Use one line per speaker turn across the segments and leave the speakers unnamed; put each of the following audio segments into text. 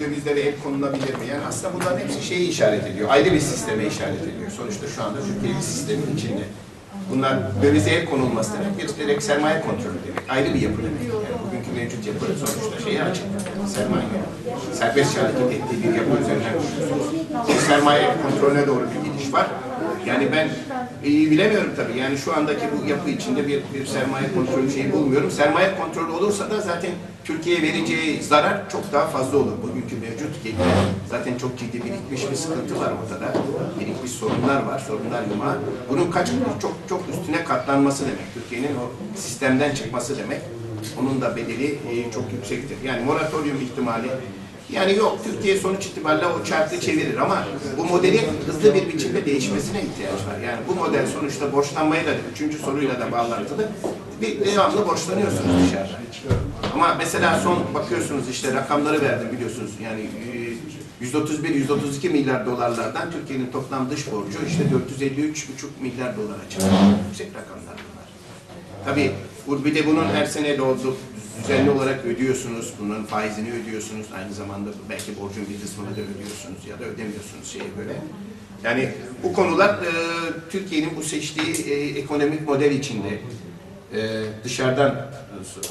dövizlere el konulabilir mi? Yani aslında bunların hepsi şeyi işaret ediyor. Ayrı bir sisteme işaret ediyor. Sonuçta şu anda Türkiye bir sistemin içinde. Bunlar dövize el konulması demek, direkt sermaye kontrolü demek. Ayrı bir yapı demek. Yani bugünkü mevcut yapı sonuçta şeyi açık. Sermaye. Serbestçe hareket ettiği bir yapı üzerinden sermaye kontrolüne doğru bir gidiş var. Yani ben e, bilemiyorum tabii. Yani şu andaki bu yapı içinde bir, bir sermaye kontrolü şeyi bulmuyorum. Sermaye kontrolü olursa da zaten Türkiye'ye vereceği zarar çok daha fazla olur. Bugünkü mevcut gelirde zaten çok ciddi birikmiş bir sıkıntı var ortada. Birikmiş sorunlar var, sorunlar yumağı. Bunun kaç çok çok üstüne katlanması demek. Türkiye'nin o sistemden çıkması demek. Onun da bedeli e, çok yüksektir. Yani moratorium ihtimali yani yok Türkiye sonuç itibariyle o çarkı çevirir ama bu modelin hızlı bir biçimde değişmesine ihtiyaç var. Yani bu model sonuçta borçlanmayla da üçüncü soruyla da bağlantılı. Bir devamlı borçlanıyorsunuz dışarıda. Ama mesela son bakıyorsunuz işte rakamları verdim biliyorsunuz. Yani e, 131-132 milyar dolarlardan Türkiye'nin toplam dış borcu işte 453,5 milyar dolara çıktı. Yüksek rakamlar bunlar. Tabii bir de bunun her sene doldu düzenli olarak ödüyorsunuz. Bunların faizini ödüyorsunuz. Aynı zamanda belki borcun bir kısmını da ödüyorsunuz ya da ödemiyorsunuz şeye göre. Yani bu konular e, Türkiye'nin bu seçtiği e, ekonomik model içinde e, dışarıdan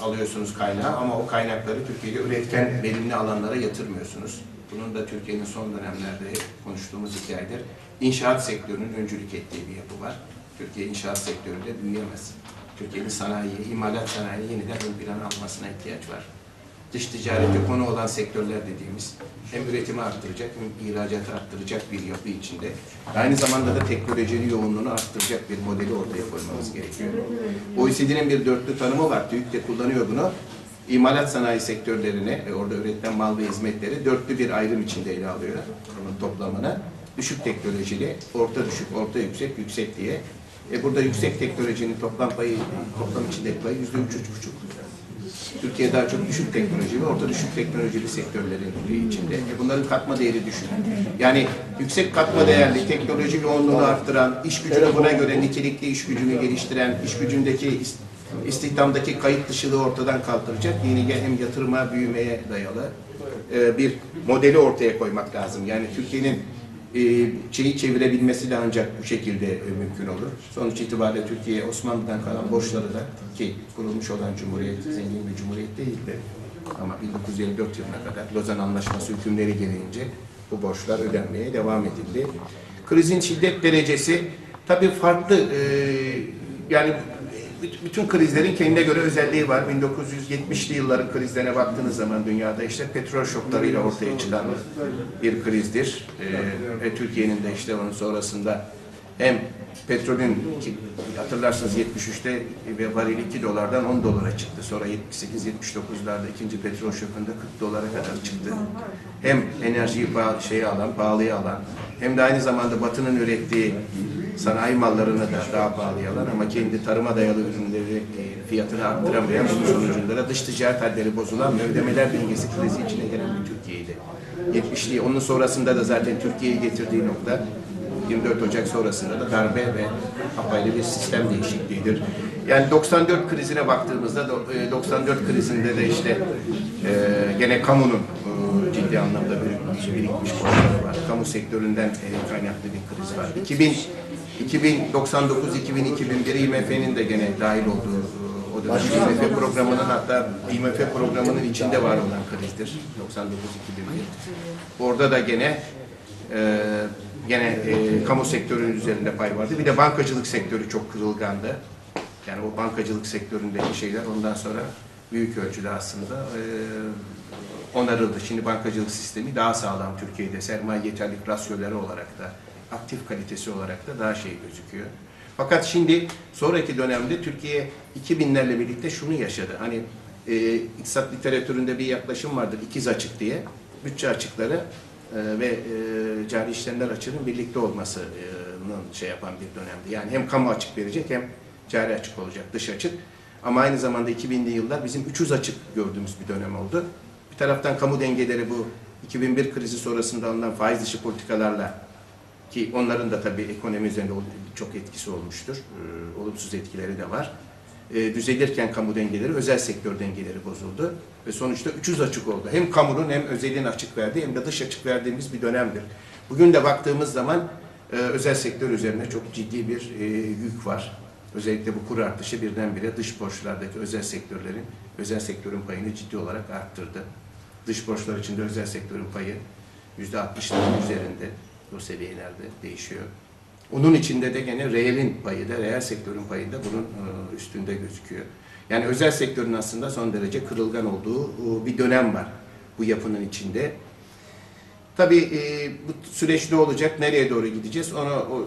alıyorsunuz kaynağı ama o kaynakları Türkiye'de üretken verimli alanlara yatırmıyorsunuz. Bunun da Türkiye'nin son dönemlerde konuştuğumuz hikayedir. İnşaat sektörünün öncülük ettiği bir yapı var. Türkiye inşaat sektöründe büyüyemez. Türkiye'nin sanayiyi, imalat sanayini yeniden ön plana almasına ihtiyaç var. Dış ticarete konu olan sektörler dediğimiz hem üretimi arttıracak hem ihracatı arttıracak bir yapı içinde. Aynı zamanda da teknolojinin yoğunluğunu arttıracak bir modeli ortaya koymamız gerekiyor. OECD'nin bir dörtlü tanımı var. TÜİK de kullanıyor bunu. İmalat sanayi sektörlerine, orada üretilen mal ve hizmetleri dörtlü bir ayrım içinde ele alıyor. Bunun toplamını. Düşük teknolojili, orta düşük, orta yüksek, yüksek diye. E burada yüksek teknolojinin toplam payı, toplam içindeki payı yüzde üç, üç buçuk. Türkiye daha çok düşük teknoloji ve orta düşük teknolojili sektörlerin içinde. E bunların katma değeri düşük. Yani yüksek katma değerli, teknoloji yoğunluğunu arttıran, iş gücünü buna göre nitelikli iş gücünü geliştiren, iş gücündeki is- istihdamdaki kayıt dışılığı ortadan kaldıracak yeni hem yatırıma, büyümeye dayalı e, bir modeli ortaya koymak lazım. Yani Türkiye'nin şeyi çevirebilmesi de ancak bu şekilde e, mümkün olur. Sonuç itibariyle Türkiye Osmanlı'dan kalan borçları da ki kurulmuş olan cumhuriyet zengin bir cumhuriyet değildi. Ama 1954 yılına kadar Lozan Anlaşması hükümleri gereğince bu borçlar ödenmeye devam edildi. Krizin şiddet derecesi tabii farklı e, yani bütün krizlerin kendine göre özelliği var. 1970'li yılların krizlerine baktığınız zaman dünyada işte petrol şoklarıyla ortaya çıkan bir krizdir. Ee, ve Türkiye'nin de işte onun sonrasında hem petrolün hatırlarsınız 73'te ve varil 2 dolardan 10 dolara çıktı. Sonra 78-79'larda ikinci petrol şokunda 40 dolara kadar çıktı. Hem enerjiyi şeye alan, pahalıya alan hem de aynı zamanda Batı'nın ürettiği sanayi mallarını da daha pahalıya alan ama kendi tarıma dayalı ürünleri e, fiyatını arttıramayan bunun sonucunda da dış ticaret halleri bozulan ve ödemeler dengesi krizi içine gelen bir Türkiye'ydi. 70'li onun sonrasında da zaten Türkiye'yi getirdiği nokta 24 Ocak sonrasında da darbe ve apayrı bir sistem değişikliğidir. Yani 94 krizine baktığımızda do- e, 94 krizinde de işte e, gene kamunun ciddi anlamda birikmiş, birikmiş borçları var. Kamu sektöründen kaynaklı bir kriz var. 2000 2099-2000-2001 IMF'nin de gene dahil olduğu o dönem IMF programının hatta IMF programının içinde var olan krizdir. 99-2001. Orada da gene e, gene e, kamu sektörünün üzerinde pay vardı. Bir de bankacılık sektörü çok kırılgandı. Yani o bankacılık sektöründeki şeyler ondan sonra büyük ölçüde aslında e, onarıldı. Şimdi bankacılık sistemi daha sağlam Türkiye'de. Sermaye yeterlik rasyoları olarak da, aktif kalitesi olarak da daha şey gözüküyor. Fakat şimdi sonraki dönemde Türkiye 2000'lerle birlikte şunu yaşadı. Hani e, iktisat literatüründe bir yaklaşım vardır, ikiz açık diye. Bütçe açıkları e, ve e, cari işlemler açığının birlikte olmasının şey yapan bir dönemdi. Yani hem kamu açık verecek hem cari açık olacak, dış açık. Ama aynı zamanda 2000'li yıllar bizim 300 açık gördüğümüz bir dönem oldu. Bir taraftan kamu dengeleri bu 2001 krizi sonrasında alınan faiz dışı politikalarla ki onların da tabii ekonomi üzerinde çok etkisi olmuştur. Ee, olumsuz etkileri de var. e, düzelirken kamu dengeleri, özel sektör dengeleri bozuldu. Ve sonuçta ucuz açık oldu. Hem kamunun hem özelin açık verdiği hem de dış açık verdiğimiz bir dönemdir. Bugün de baktığımız zaman e, özel sektör üzerine çok ciddi bir e, yük var. Özellikle bu kur artışı birdenbire dış borçlardaki özel sektörlerin, özel sektörün payını ciddi olarak arttırdı. Dış borçlar içinde özel sektörün payı yüzde 60'ların üzerinde o seviyelerde değişiyor. Onun içinde de gene reelin payı da, reel sektörün payı da bunun e, üstünde gözüküyor. Yani özel sektörün aslında son derece kırılgan olduğu e, bir dönem var bu yapının içinde. Tabii e, bu süreç ne olacak, nereye doğru gideceğiz onu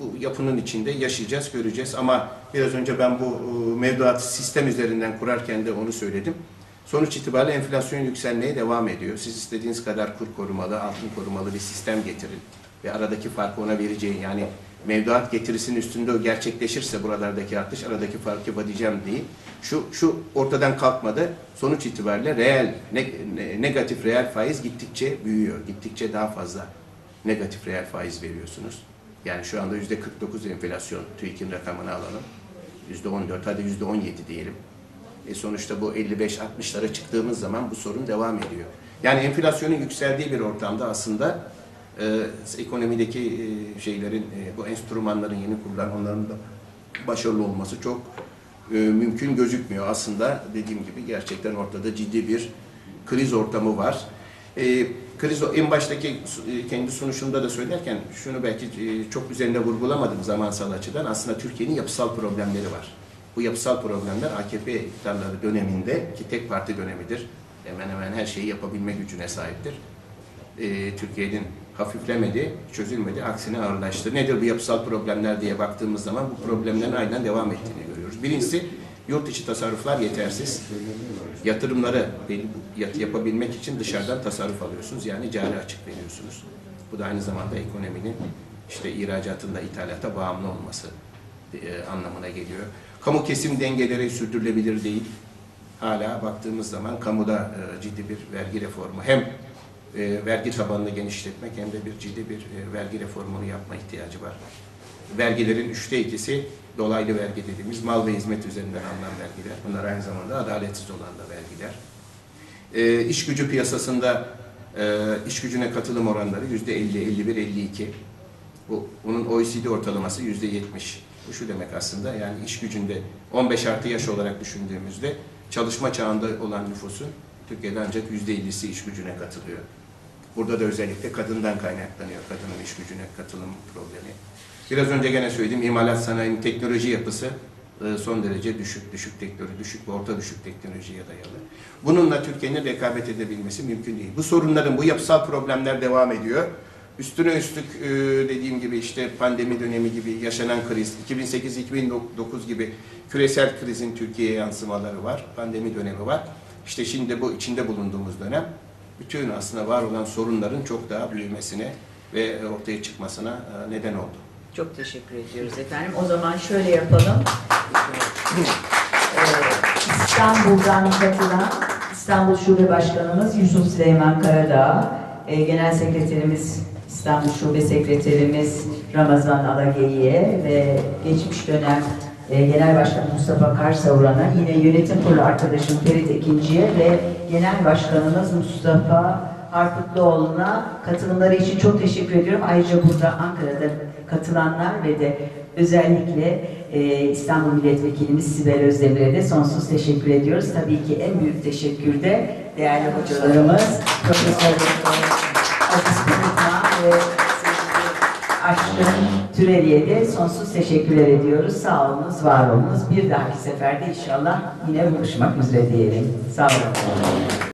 bu yapının içinde yaşayacağız, göreceğiz. Ama biraz önce ben bu mevduat sistem üzerinden kurarken de onu söyledim. Sonuç itibariyle enflasyon yükselmeye devam ediyor. Siz istediğiniz kadar kur korumalı, altın korumalı bir sistem getirin. Ve aradaki farkı ona vereceğin yani mevduat getirisinin üstünde o gerçekleşirse buralardaki artış aradaki farkı ödeyeceğim değil. Şu, şu ortadan kalkmadı. Sonuç itibariyle reel, ne- negatif reel faiz gittikçe büyüyor. Gittikçe daha fazla negatif reel faiz veriyorsunuz. Yani şu anda yüzde 49 enflasyon TÜİK'in rakamını alalım. Yüzde 14 hadi yüzde 17 diyelim. E sonuçta bu 55-60'lara çıktığımız zaman bu sorun devam ediyor. Yani enflasyonun yükseldiği bir ortamda aslında e, ekonomideki e, şeylerin, e, bu enstrümanların yeni kurulan onların da başarılı olması çok e, mümkün gözükmüyor. Aslında dediğim gibi gerçekten ortada ciddi bir kriz ortamı var. E, kriz en baştaki e, kendi sunuşumda da söylerken şunu belki e, çok üzerinde vurgulamadım zamansal açıdan. Aslında Türkiye'nin yapısal problemleri var. Bu yapısal problemler AKP iktidarları döneminde ki tek parti dönemidir. Hemen hemen her şeyi yapabilme gücüne sahiptir. E, Türkiye'nin hafiflemedi, çözülmedi, aksine ağırlaştı. Nedir bu yapısal problemler diye baktığımız zaman bu problemlerin aynen devam ettiğini görüyoruz. Birincisi yurt içi tasarruflar yetersiz. Yatırımları yapabilmek için dışarıdan tasarruf alıyorsunuz. Yani cari açık veriyorsunuz. Bu da aynı zamanda ekonominin işte ihracatında ithalata bağımlı olması e, anlamına geliyor. Kamu kesim dengeleri sürdürülebilir değil. Hala baktığımız zaman kamuda e, ciddi bir vergi reformu hem e, vergi tabanını genişletmek hem de bir ciddi bir e, vergi reformunu yapma ihtiyacı var. Vergilerin üçte ikisi dolaylı vergi dediğimiz mal ve hizmet üzerinden alınan vergiler. Bunlar aynı zamanda adaletsiz olan da vergiler. E, iş gücü piyasasında e, iş gücüne katılım oranları yüzde 50, 51, 52. Bu, bunun OECD ortalaması yüzde 70. Bu şu demek aslında yani iş gücünde 15 artı yaş olarak düşündüğümüzde çalışma çağında olan nüfusun Türkiye'de ancak yüzde 50'si iş gücüne katılıyor. Burada da özellikle kadından kaynaklanıyor kadının iş gücüne katılım problemi. Biraz önce gene söyledim imalat sanayinin teknoloji yapısı e, son derece düşük, düşük teknoloji, düşük ve orta düşük teknolojiye dayalı. Bununla Türkiye'nin rekabet edebilmesi mümkün değil. Bu sorunların, bu yapısal problemler devam ediyor. Üstüne üstlük e, dediğim gibi işte pandemi dönemi gibi yaşanan kriz, 2008-2009 gibi küresel krizin Türkiye'ye yansımaları var, pandemi dönemi var. İşte şimdi bu içinde bulunduğumuz dönem bütün aslında var olan sorunların çok daha büyümesine ve ortaya çıkmasına e, neden oldu.
Çok teşekkür ediyoruz efendim. O zaman şöyle yapalım. İstanbul'dan katılan İstanbul Şube Başkanımız Yusuf Süleyman Karadağ, e, Genel Sekreterimiz İstanbul Şube Sekreterimiz Ramazan Alageli'ye ve geçmiş dönem e, Genel Başkan Mustafa Karsavran'a, yine yönetim kurulu arkadaşım Ferit Ekinci'ye ve Genel Başkanımız Mustafa Harputluoğlu'na katılımları için çok teşekkür ediyorum. Ayrıca burada Ankara'da katılanlar ve de özellikle e, İstanbul Milletvekilimiz Sibel Özdemir'e de sonsuz teşekkür ediyoruz. Tabii ki en büyük teşekkür de değerli hocalarımız Profesör Kırıkma ve Aşkın Türeli'ye sonsuz teşekkürler ediyoruz. Sağ olunuz, var olunuz. Bir dahaki seferde inşallah yine buluşmak üzere diyelim. Sağ olun.